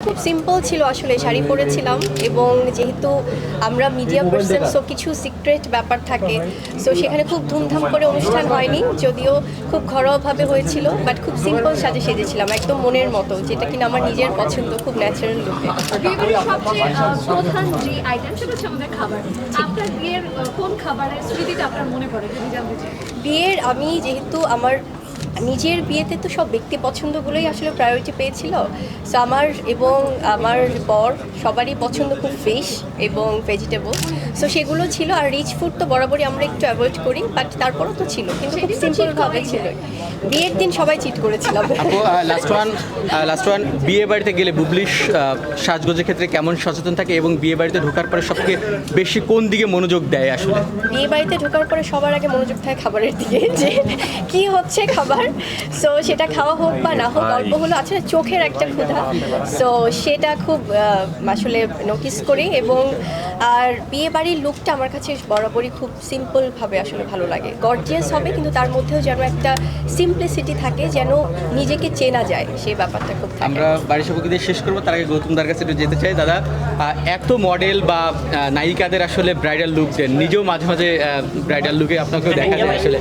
খুব সিম্পল ছিল আসলে শাড়ি পরেছিলাম এবং যেহেতু আমরা মিডিয়া পার্সন সো কিছু সিক্রেট ব্যাপার থাকে সো সেখানে খুব ধুমধাম করে অনুষ্ঠান হয়নি যদিও খুব ঘরোয়াভাবে হয়েছিল বাট খুব সিম্পল সাজে সেজেছিলাম একদম মনের মতো যেটা কিনা আমার নিজের পছন্দ খুব ন্যাচারাল লুকে প্রধান যে আইটেম সেটা হচ্ছে আমাদের খাবার। আপনার বিয়ের কোন খাবারের স্মৃতিটা আপনার মনে পড়ে যদি জানতে চাই বিয়ের আমি যেহেতু আমার নিজের বিয়েতে তো সব ব্যক্তি পছন্দগুলোই আসলে প্রায়োরিটি পেয়েছিল। সো আমার এবং আমার বর সবারই পছন্দ খুব ফিশ এবং ভেজিটেবল সো সেগুলো ছিল আর রিচ ফুড তো বরাবরই আমরা একটু অ্যাভয়েড করি বাট তারপরও তো ছিল কিন্তু খুব সিম্পলভাবে ছিল। বিয়ের দিন সবাই চিট করেছিলাম লাস্ট ওয়ান লাস্ট ওয়ান বিয়ে বাড়িতে গেলে বুবলিশ সাজগোজের ক্ষেত্রে কেমন সচেতন থাকে এবং বিয়ে বাড়িতে ঢোকার পরে সবথেকে বেশি কোন দিকে মনোযোগ দেয় আসলে? বিয়ে বাড়িতে ঢোকার পরে সবার আগে মনোযোগ থাকে খাবারের দিকে যে কি হচ্ছে খাবার? সো সেটা খাওয়া হোক বা না হোক অল্প হলো আসলে চোখের একটা ক্ষুধা সো সেটা খুব আসলে নোটিস করি এবং আর বিয়ে বাড়ির লুকটা আমার কাছে বরাবরই খুব সিম্পলভাবে আসলে ভালো লাগে গর্জিয়াস হবে কিন্তু তার মধ্যেও যেন একটা সিম্পলিসিটি থাকে যেন নিজেকে চেনা যায় সেই ব্যাপারটা খুব আমরা বাড়ির সবকে দিয়ে শেষ করব তার আগে গৌতমদার কাছে একটু যেতে চাই দাদা এত মডেল বা নায়িকাদের আসলে ব্রাইডাল লুক দেন নিজেও মাঝে মাঝে ব্রাইডাল লুকে আপনাকেও দেখা যায় আসলে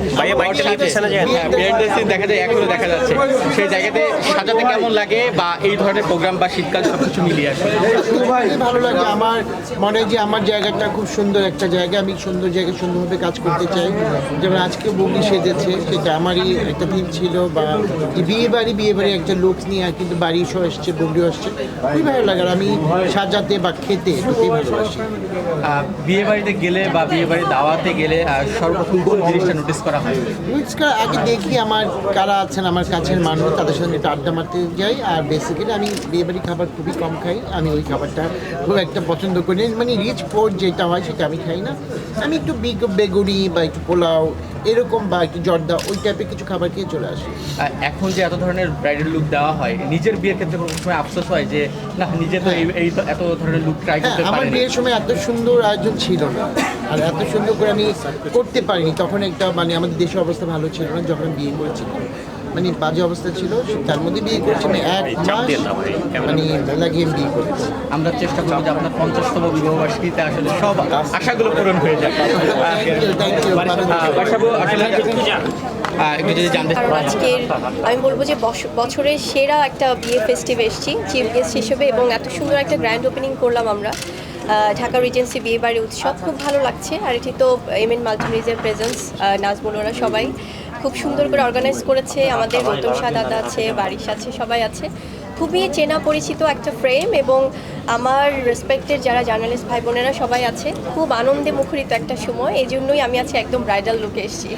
দেখা যায় এখনও দেখা যাচ্ছে। সেই জায়গাতে সাজাতে কেমন লাগে বা এই ধরনের প্রোগ্রাম বা শীতকাল সব কিছু মিলিয়ে আসলে? খুবই ভালো লাগে। আমার মনে যে আমার জায়গাটা খুব সুন্দর একটা জায়গা। আমি সুন্দর জায়গায় সুন্দরভাবে কাজ করতে চাই। যেমন আজকে বগলি সেজেছে সেটা আমারই একটা থিম ছিল বা বিয়ে বাড়ি বিয়ে বাড়ি একটা লোক নিয়ে আর কিন্তু বাড়ি সব এসছে বগলিও আসছে। খুবই ভালো লাগে আর আমি সাজাতে বা খেতে খুবই ভালোবাসি। বিয়ে বাড়িতে গেলে বা বিয়ে বাড়ি দাওয়াতে গেলে সর্বপ্রথম কোন জিনিসটা নোটিস করা হয়? রুইসকার আগে দেখি আমার কারা আছেন আমার কাছের মানুষ, তাদের সঙ্গে একটু আড্ডা মারতে যাই। আর বেসিক্যালি আমি বিয়েবাড়ি খাবার খুবই কম খাই। আমি ওই খাবারটা খুব একটা পছন্দ করি। মানে রিচ ফুড যেটা হয় সেটা আমি খাই না। আমি একটু বিগ বেগুনি বা একটু পোলাও এরকম বা একটু জর্দা ওই টাইপের কিছু খাবার খেয়ে চলে আসি। এখন যে এত ধরনের ব্রাইডাল লুক দেওয়া হয় নিজের বিয়ের ক্ষেত্রে কোনো সময় আফসোস হয় যে না নিজে তো এই- তো এত ধরনের লুক ট্রাই করতে পারি আমার বিয়ের সময় এত সুন্দর আয়োজন ছিল না। আর এত সুন্দর করে আমি করতে পারিনি। তখন একটা মানে আমাদের দেশের অবস্থা ভালো ছিল না যখন বিয়ে করেছি মানে বাজে অবস্থা ছিল তার মধ্যে বিয়ে করেছি আমি এক মাস মানে লাগিয়ে বিয়ে করেছি। আমরা চেষ্টা করব যে আপনার পঞ্চাশতম বিবাহবার্ষিকীতে আসলে সব আশাগুলো পূরণ হয়ে যায় আহ, একটু যদি জানতে আজকের আমি বলব যে বছরের সেরা একটা বিয়ে ফেস্টিভ এসেছি চিফ গেস্ট হিসেবে এবং এত সুন্দর একটা গ্র্যান্ড ওপেনিং করলাম আমরা। আহ, ঢাকা রিজেন্সি বিয়ে বাড়ি উৎসব। খুব ভালো লাগছে। আর এটি তো এম এন মাল্টিমিজের প্রেজেন্স নাজমুল ওরা সবাই। খুব সুন্দর করে অর্গানাইজ করেছে। আমাদের গৌতম শাহ দাদা আছে, বারিশ আছে, সবাই আছে। খুবই চেনা পরিচিত একটা ফ্রেম এবং আমার রেসপেক্টের যারা জার্নালিস্ট ভাই বোনেরা সবাই আছে, খুব আনন্দে মুখরিত একটা সময়। এই জন্যই আমি আছি একদম ব্রাইডাল লুকে এসেছি।